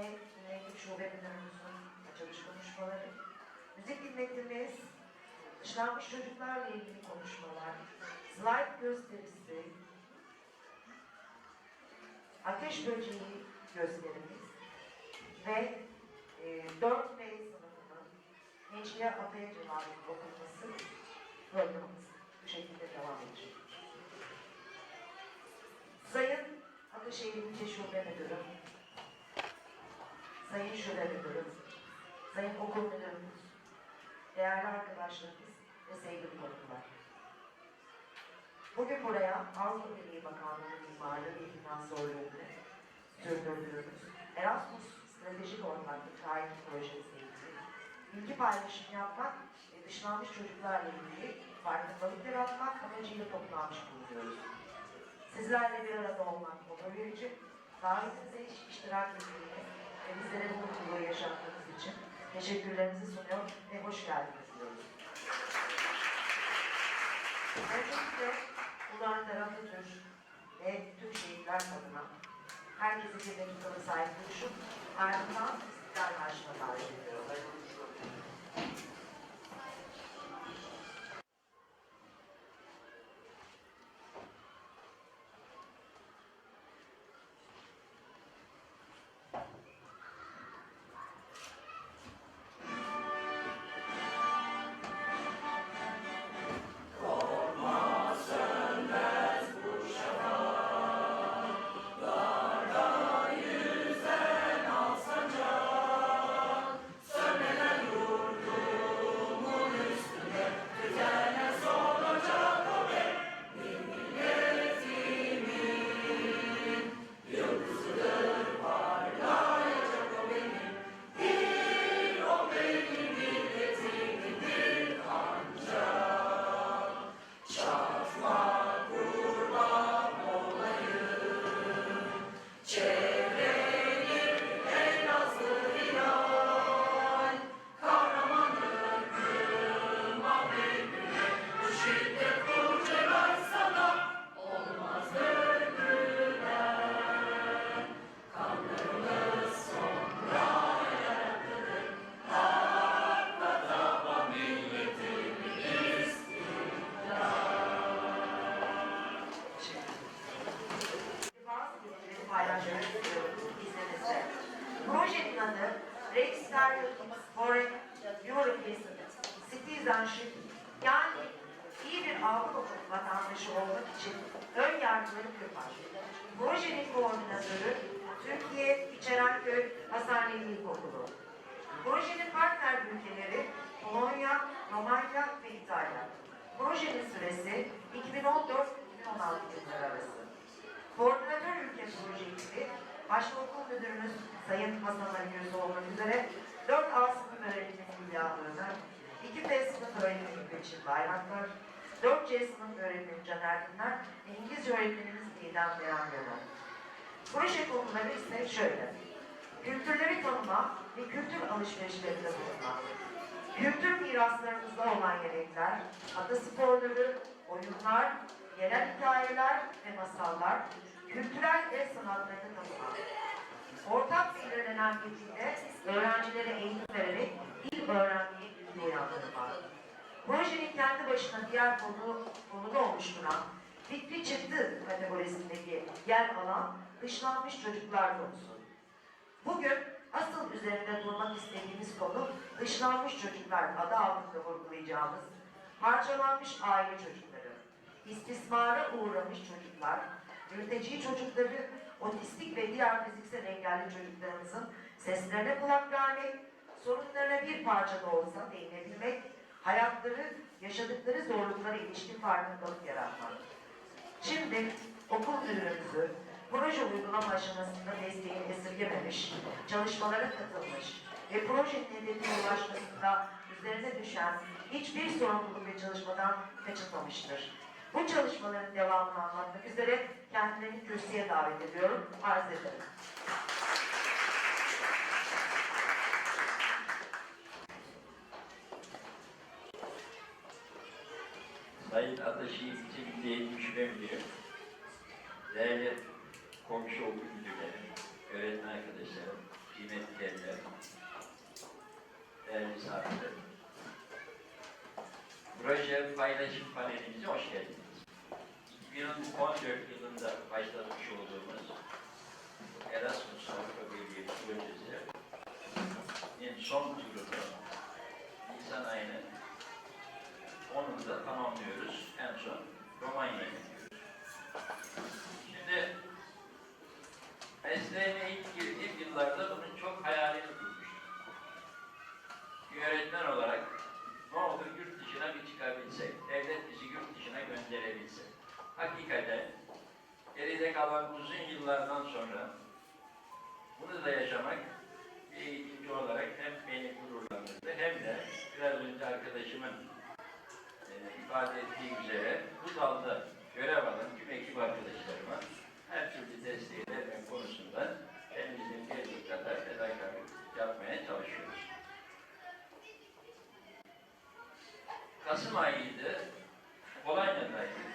ve Güneylik Şube Müdürümüzün açılış konuşmaları, müzik dinletimiz, dışlanmış çocuklarla ilgili konuşmalar, slide gösterisi, ateş böceği gösterimiz ve e, 4B sınıfının Gençliğe Ataya Cevabı okunması programımız bu şekilde devam edecek. Sayın Ataşehir İlçe Şube Müdürü, Sayın Şube Müdürü, Sayın Okul Müdürümüz, değerli arkadaşlarımız ve sevgili konuklar. Bugün buraya Avrupa Birliği Bakanlığı mimarı ve finansörlüğünü sürdürdüğümüz Erasmus Stratejik Ortaklık Şahit Projesi ilgili bilgi paylaşımı yapmak ve dışlanmış çocuklarla ilgili farkındalık yaratmak amacıyla toplanmış bulunuyoruz. Sizlerle bir arada olmak onur verici, davetinize iş- iştirak ettiğiniz ve bizlere bu mutluluğu yaşattığınız için teşekkürlerimizi sunuyor ve hoş geldiniz diyoruz. Öncelikle Ulu Önder Atatürk ve tüm şehitler adına herkese bir dakikalı saygı duyuşup ardından İstiklal Marşı'na davet ediyorum. Vatandaşı olmak için ön yargıları kırmak. Projenin koordinatörü Türkiye İçerenköy Hasaneli İlkokulu. Projenin partner ülkeleri Polonya, Romanya ve İtalya. Projenin süresi 2014-2016 yılları arası. Koordinatör ülke proje ekibi, başta okul müdürümüz Sayın Hasan Ali olmak üzere 4A sınıf Hülya Ömer, 2B sınıf öğretmeni Gülçin Bayraktar, 4C sınıf öğretmeni Caner Dinler İngilizce öğretmenimiz Didem Beyhan Yolun. Proje konuları ise şöyle. Kültürleri tanıma ve kültür alışverişlerinde bulunma. Kültür miraslarımızda olan yemekler, atasporları, oyunlar, yerel hikayeler ve masallar, kültürel el sanatlarını tanıma. Ortak belirlenen bilgiyle başına diğer konu, konuda oluşturan fikri çıktı kategorisindeki yer alan dışlanmış çocuklar konusu. Bugün asıl üzerinde durmak istediğimiz konu dışlanmış çocuklar adı altında vurgulayacağımız parçalanmış aile çocukları, istismara uğramış çocuklar, mülteci çocukları, otistik ve diğer fiziksel engelli çocuklarımızın seslerine kulak vermek, sorunlarına bir parça da olsa değinebilmek, hayatları, yaşadıkları zorluklara ilişkin farkındalık yaratmak. Şimdi okul müdürümüzü proje uygulama aşamasında desteğini esirgememiş, çalışmalara katılmış ve projenin hedefine ulaşmasında üzerine düşen hiçbir sorumluluk ve çalışmadan kaçınmamıştır. Bu çalışmaların devamını anlatmak üzere kendilerini kürsüye davet ediyorum, arz ederim. Sayın Ataşehir İlçe Şube Müdürü, değerli komşu okul müdürlerim, öğretmen arkadaşlarım, kıymetli geldiler, değerli misafirler. Proje paylaşım panelimize hoş geldiniz. 2014 yılında başlatmış olduğumuz Erasmus Avrupa Birliği projesi son turunu Nisan ayının 10'unda tamamlıyoruz. En son Romanya'ya gidiyoruz. Şimdi mesleğime ilk girdiğim yıllarda bunun çok hayalini kurmuştum. Bir öğretmen olarak ne olur yurt dışına bir çıkabilsek, devlet bizi yurt dışına gönderebilse. Hakikaten geride kalan uzun yıllardan sonra Kasım ayıydı, Polonya'daydık.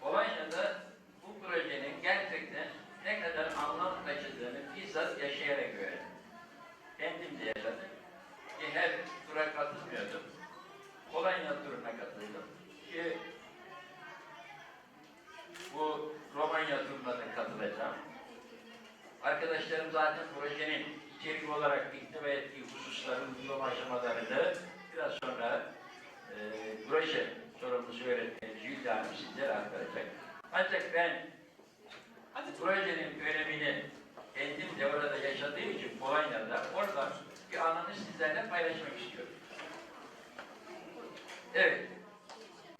Polonya'da bu projenin gerçekten ne kadar anlam taşıdığını bizzat yaşayarak öğrendim. Kendim de yaşadım. Ki her tura katılmıyordum. Polonya turuna katıldım. Ki bu Romanya turuna da katılacağım. Arkadaşlarım zaten projenin içerik olarak ikna ettiği hususların uygulama aşamalarını biraz sonra e, proje sorumlusu öğretmenimiz Yüce Hanım sizlere aktaracak. Ancak ben projenin önemini kendim de orada yaşadığım için Polonya'da oradan bir anını sizlerle paylaşmak istiyorum. Evet,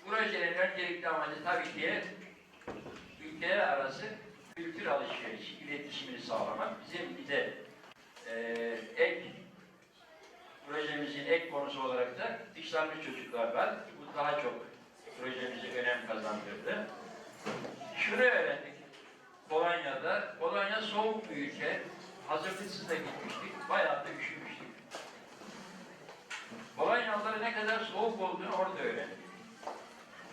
projenin öncelikli amacı tabii ki ülkeler arası kültür alışverişi, iletişimini sağlamak. Bizim bir de e, ek projemizin ek konusu olarak da dışlanmış çocuklar var. Bu daha çok projemize önem kazandırdı. Şunu öğrendik. Polonya'da, Polonya soğuk bir ülke. Hazırlıksız da gitmiştik. Bayağı da üşümüştük. Polonyalıların ne kadar soğuk olduğunu orada öğrendik.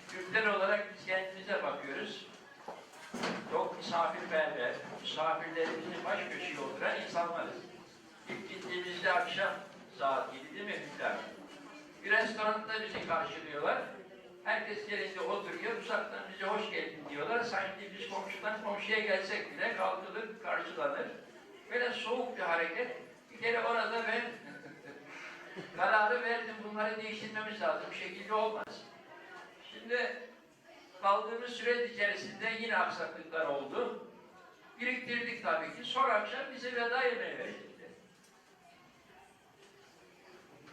Türkler olarak biz kendimize bakıyoruz. Çok misafirperver, misafirlerimizi baş köşeye oturan insanlarız. İlk gittiğimizde akşam saat 7 değil mi Hünkar? Bir restoranda bizi karşılıyorlar. Herkes yerinde oturuyor, uzaktan bize hoş geldin diyorlar. Sanki biz komşudan komşuya gelsek bile kalkılır, karşılanır. Böyle soğuk bir hareket. Bir kere orada ben kararı verdim, bunları değiştirmemiz lazım. Bu şekilde olmaz. Şimdi kaldığımız süre içerisinde yine aksaklıklar oldu. Biriktirdik tabii ki. Sonra akşam bize veda yemeği verecekti.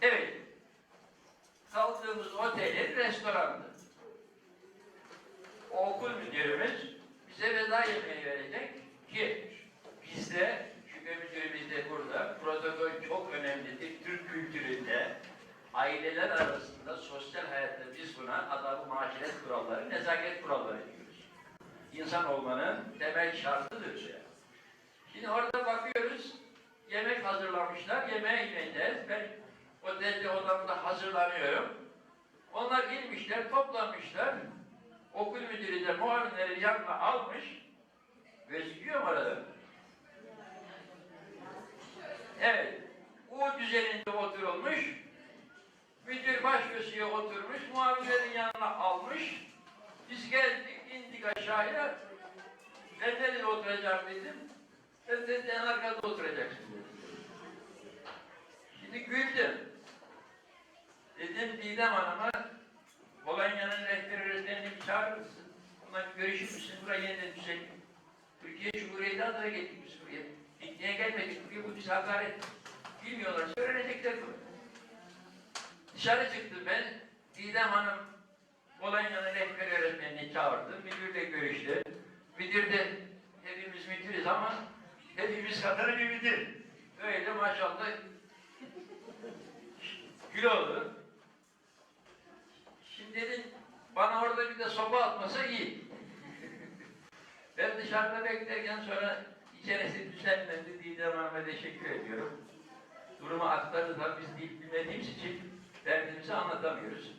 Evet. Kaldığımız otelin restorandı. O okul müdürümüz bize veda yemeği verecek ki bizde, şube müdürümüz de burada, protokol çok önemlidir. Türk kültüründe aileler arasında sosyal hayatta biz buna adab-ı maşeret kuralları, nezaket kuralları diyoruz. İnsan olmanın temel şartıdır. Şimdi orada bakıyoruz, yemek hazırlamışlar, yemeğe ineceğiz. Ben otelde odamda hazırlanıyorum. Onlar girmişler, toplanmışlar. Okul müdürü de muavinleri yanına almış. Gözüküyor mu arada? Evet. U düzeninde oturulmuş. Müdür baş oturmuş. Muavinlerin yanına almış. Biz geldik, indik aşağıya. Ben nerede oturacağım dedim. Ben dedi en arkada oturacaksın dedi. Şimdi güldüm. Dedim Didem Hanım'a Polonya'nın rehber öğretmenini bir çağırır mısın? Onunla görüşür müsün? Buraya yeniden düzenli. Türkiye Cumhuriyeti adına geldik biz buraya. Pikniğe gelmedik. Buraya bu bize hakaret. Bilmiyorlar. Öğrenecekler bunu. Dışarı çıktı ben. Didem Hanım Polonya'nın rehber öğretmenini çağırdı. Müdürle görüştü. Müdür de hepimiz müdürüz ama kadar bir müdür. Öyle maşallah gül oldu. Şimdi dedim bana orada bir de sopa atmasa iyi. ben dışarıda beklerken sonra içerisi düzenlendi. Didem Hanım'a teşekkür ediyorum. Durumu aktardı da biz dil bilmediğimiz için derdimizi anlatamıyoruz.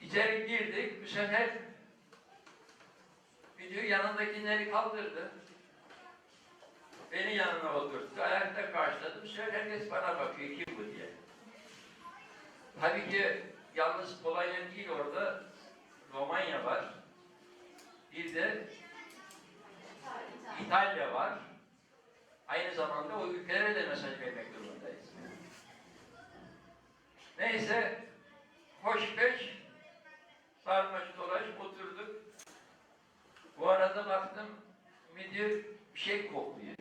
İçeri girdik. Bu sefer müdür yanındakileri kaldırdı. Beni yanına oturttu. Ayakta karşıladım. Şöyle herkes bana bakıyor. Kim bu diye. Tabii ki yalnız Polonya değil orada Romanya var. Bir de İtalya var. Aynı zamanda o ülkelere de mesaj vermek durumundayız. Neyse, hoş beş, sarmaş dolaş oturduk. Bu arada baktım, müdür bir şey kokluyor.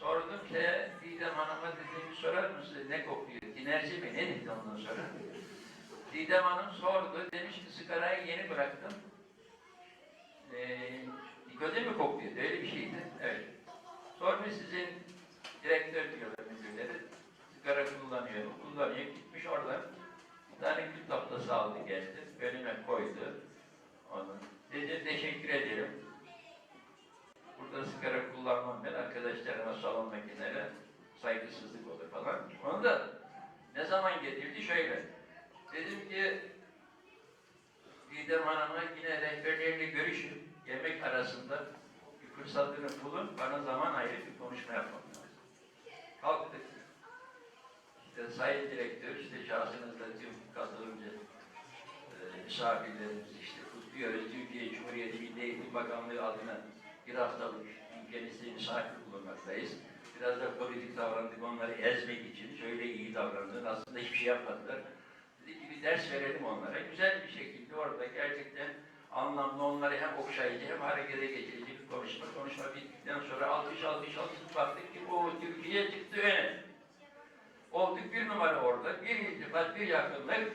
Sordum şeye, Didem Hanım'a dedim, bir sorar mısın ne kokluyor? Dinerci mi? Ne dedi ondan sonra? Didem Hanım sordu, demiş ki sigarayı yeni bıraktım. Ee, nikotin mi kokluyor? Öyle bir şeydi. Evet. Sormuş sizin direktör diyorlar müdürleri. Sigara kullanıyor mu? Kullanıyor. Gitmiş oradan bir tane gül tahtası aldı geldi. Önüme koydu. Onu. Dedi teşekkür ederim. Burada sigara kullanmam ben. Arkadaşlarıma salondakilere saygısızlık olur falan. Onu da ne zaman getirdi? Şöyle. Dedim ki Didem Hanım'la yine rehberleriyle görüşün. Yemek arasında bir fırsatını bulun. Bana zaman ayırıp bir konuşma yapmam lazım. Kalktık. İşte sayın direktör, işte şahsınızda tüm katılımcı e, misafirlerimiz işte kutluyoruz. Türkiye Cumhuriyeti Milli Eğitim Bakanlığı adına bir haftalık ülkenizde misafir bulunmaktayız. Biraz da politik davrandık onları ezmek için. Şöyle iyi davrandık. Aslında hiçbir şey yapmadılar. Bir ders verelim onlara. Güzel bir şekilde orada gerçekten anlamlı onları hem okşayıcı hem harekete geçirici bir konuşma. Konuşma bittikten sonra alkış alkış alkış baktık ki o Türkiye çıktı öne. Olduk bir numara orada. Bir iltifat, bir yakınlık.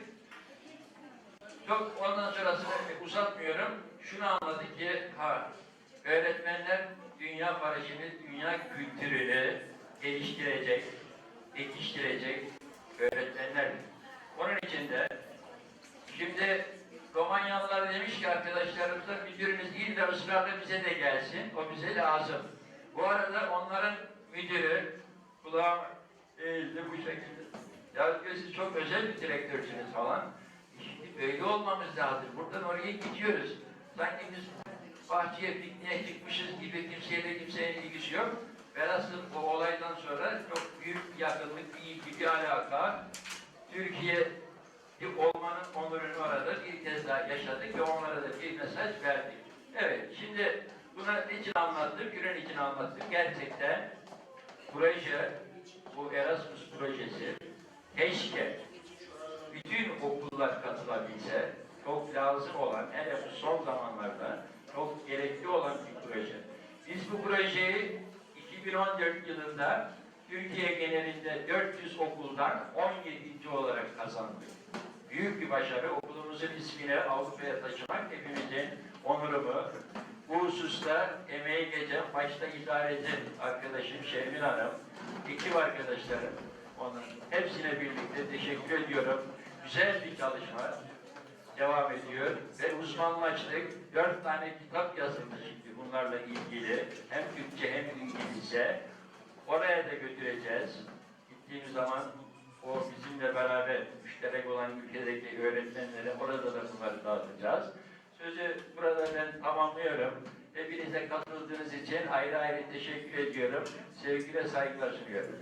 Çok ondan sonrasını uzatmıyorum. Şunu anladık ki ha öğretmenler dünya barışını, dünya kültürünü geliştirecek, yetiştirecek öğretmenler. Onun için de şimdi Romanyalılar demiş ki arkadaşlarımıza müdürünüz değil de ısrarla bize de gelsin. O bize lazım. Bu arada onların müdürü kulağım eğildi bu şekilde. Ya siz çok özel bir direktörsünüz falan. Şimdi böyle olmamız lazım. Buradan oraya gidiyoruz. Sanki biz bahçeye pikniğe çıkmışız gibi kimseye de kimsenin ilgisi yok. Velhasıl bu olaydan sonra çok büyük bir yakınlık, bir ilgi, bir alaka. Türkiye bir olmanın onurunu orada bir kez daha yaşadık ve onlara da bir mesaj verdik. Evet, şimdi buna niçin anlattım, Gülen için anlattım. Gerçekten proje, bu Erasmus projesi keşke bütün okullar katılabilse, çok lazım olan, hele bu son zamanlarda çok gerekli olan bir proje. Biz bu projeyi 2014 yılında Türkiye genelinde 400 okuldan 17. olarak kazandık. Büyük bir başarı. Okulumuzun ismini Avrupa'ya taşımak hepimizin onurumu. Bu hususta emeği geçen başta idareci arkadaşım Şermin Hanım, ekip arkadaşlarım, onun hepsine birlikte teşekkür ediyorum. Güzel bir çalışma devam ediyor ve uzmanlaştık. Dört tane kitap yazıldı şimdi bunlarla ilgili. Hem Türkçe hem İngilizce. Oraya da götüreceğiz. Gittiğimiz zaman o bizimle beraber müşterek olan ülkedeki öğretmenlere orada da bunları dağıtacağız. Sözü burada ben tamamlıyorum. Hepinize katıldığınız için ayrı ayrı teşekkür ediyorum. Sevgiyle saygılar sunuyorum.